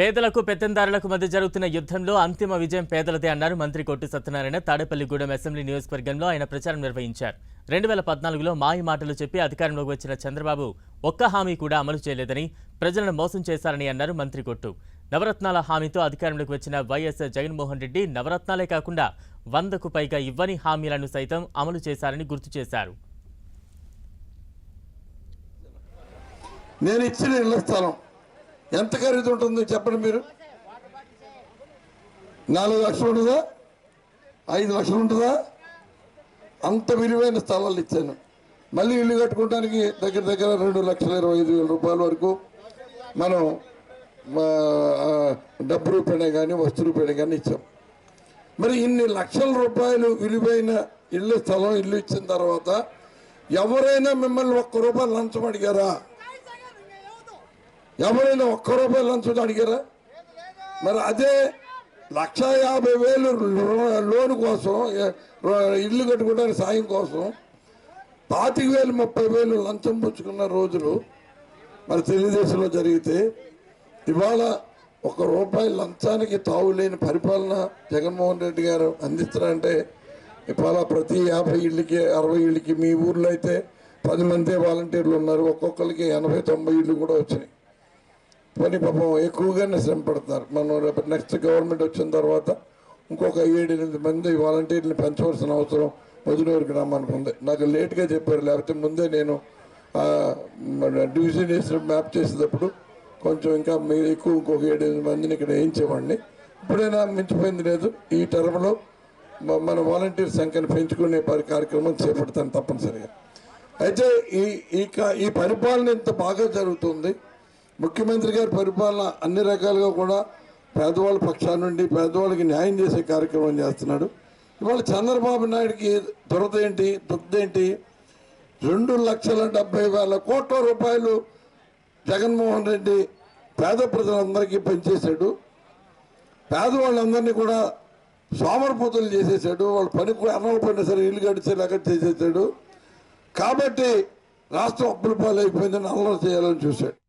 పేదలకు పెత్తందారులకు మధ్య జరుగుతున్న యుద్ధంలో అంతిమ విజయం పేదలదే అన్నారు మంత్రి కొట్టు సత్యనారాయణ. తాడేపల్లిగూడెం అసెంబ్లీ నియోజకవర్గంలో ఆయన ప్రచారం నిర్వహించారు. రెండు వేల పద్నాలుగులో మాయ మాటలు చెప్పి అధికారంలోకి వచ్చిన చంద్రబాబు ఒక్క హామీ కూడా అమలు చేయలేదని ప్రజలను మోసం చేశారని అన్నారు మంత్రి కొట్టు. నవరత్నాల హామీతో అధికారంలోకి వచ్చిన వైఎస్ జగన్మోహన్ రెడ్డి నవరత్నాలే కాకుండా వందకు పైగా ఇవ్వని హామీలను సైతం అమలు చేశారని గుర్తు చేశారు. నేను ఇచ్చిన ఇళ్ళ స్థలం ఎంత ఖరీదు ఉంటుంది చెప్పండి మీరు? నాలుగు లక్షలు ఉంటుందా? ఐదు లక్షలు ఉంటుందా? అంత విలువైన స్థలాలు ఇచ్చాను. మళ్ళీ ఇల్లు కట్టుకోవడానికి దగ్గర దగ్గర రెండు లక్షల ఇరవై ఐదు వేల రూపాయల వరకు మనం డబ్బు రూపాయనే కానీ వస్తు రూపాయనే కానీ ఇచ్చాం. మరి ఇన్ని లక్షల రూపాయలు విలువైన ఇల్లు స్థలం ఇల్లు ఇచ్చిన తర్వాత ఎవరైనా మిమ్మల్ని ఒక్క రూపాయలు లంచం అడిగారా? ఎవరైనా ఒక్క రూపాయలు లంచం అడిగారా? మరి అదే లక్ష యాభై వేలు లోన్ కోసం ఇల్లు కట్టుకోవడానికి సాయం కోసం పాతిక వేలు ముప్పై వేలు లంచం పుచ్చుకున్న రోజులు మరి తెలుగుదేశంలో జరిగితే ఇవాళ ఒక రూపాయి లంచానికి తావులేని పరిపాలన జగన్మోహన్ రెడ్డి గారు అందిస్తారంటే ఇవాళ ప్రతి యాభై ఇళ్ళకి అరవై ఇళ్ళకి మీ ఊర్లో అయితే పది మంది వాలంటీర్లు ఉన్నారు. ఒక్కొక్కరికి ఎనభై తొంభై ఇళ్ళు కూడా వచ్చినాయి. పని పాపం ఎక్కువగానే శ్రమ పడుతున్నారు. మనం రేపు నెక్స్ట్ గవర్నమెంట్ వచ్చిన తర్వాత ఇంకొక ఏడెనిమిది మంది వాలంటీర్ని పెంచవలసిన అవసరం వదిలేరు గ్రామానికి ఉంది నాకు లేట్గా చెప్పారు. లేకపోతే ముందే నేను మన డివిజన్ చేసిన మ్యాప్ చేసేటప్పుడు కొంచెం ఇంకా మీరు ఎక్కువ ఇంకొక ఏడెనిమిది మందిని ఇక్కడ వేయించేవాడిని. ఇప్పుడైనా మించిపోయింది లేదు. ఈ టర్మ్లో మన వాలంటీర్ సంఖ్యను పెంచుకునే పరి కార్యక్రమం చేపడతాను తప్పనిసరిగా. అయితే ఈ ఈ పరిపాలన ఇంత బాగా జరుగుతుంది. ముఖ్యమంత్రి గారి పరిపాలన అన్ని రకాలుగా కూడా పేదవాళ్ళ పక్షాల నుండి పేదవాళ్ళకి న్యాయం చేసే కార్యక్రమం చేస్తున్నాడు. ఇవాళ చంద్రబాబు నాయుడికి దురద ఏంటి? ఏంటి? రెండు లక్షల డెబ్బై వేల కోట్ల రూపాయలు జగన్మోహన్ రెడ్డి పేద ప్రజలందరికీ పనిచేశాడు పేదవాళ్ళందరినీ కూడా సోమరపోతులు చేసేసాడు వాళ్ళ పని కూడా అన్నం సరే ఇల్లు గడిచేలాగా చేసేసాడు కాబట్టి రాష్ట్రం అప్పుల పాలైపోయిందని అల్లరి చేయాలని చూశాడు.